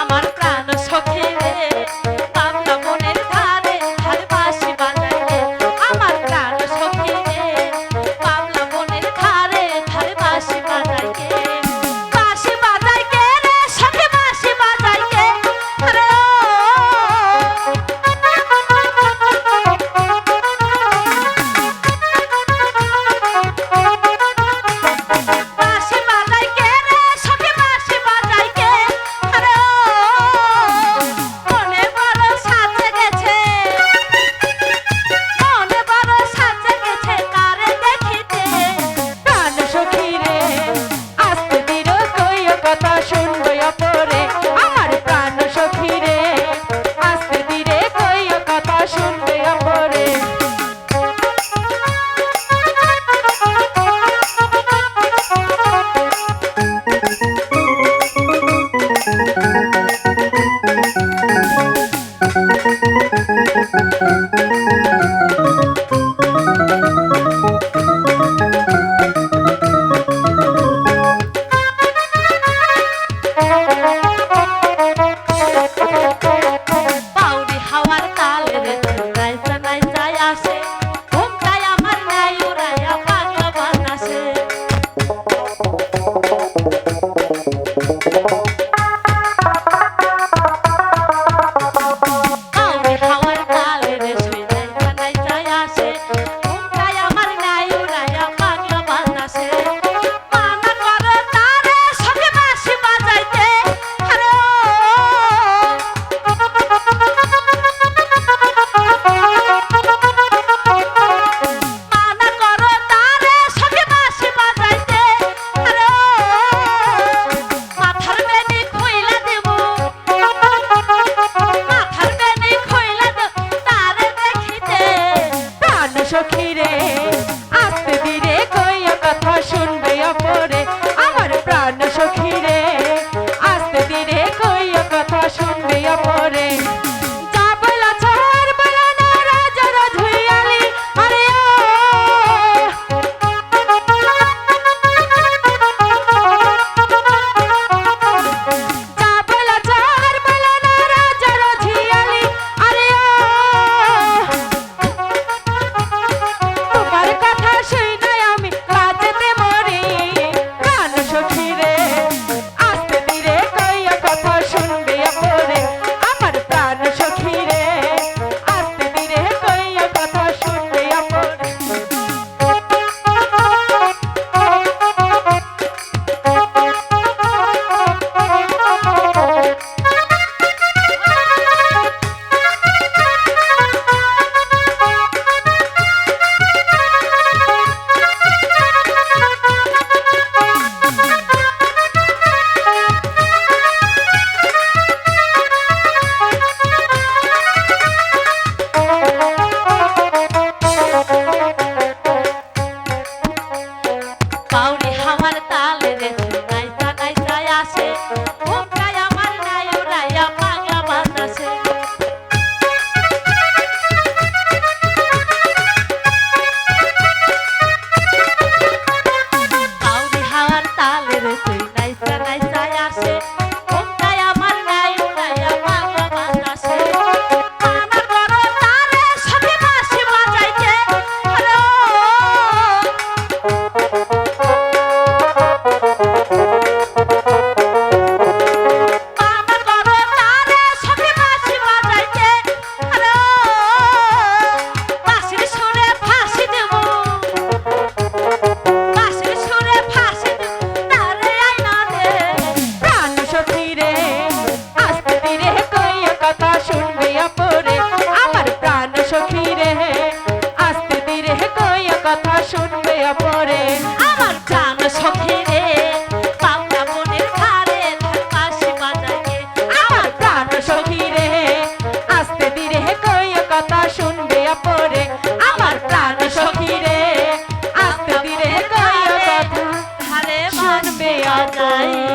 আমার Yeah. সখী রে। শুনবে পরে আমার গান সখী রে পাবনা মনের ধারে পাশে বাজাকে আমার গান সখী রে আস্তে ধীরে কই কথা শুনবে পরে আমার গান সখী রে আস্তে ধীরে কই কথা হারে মানবে পরে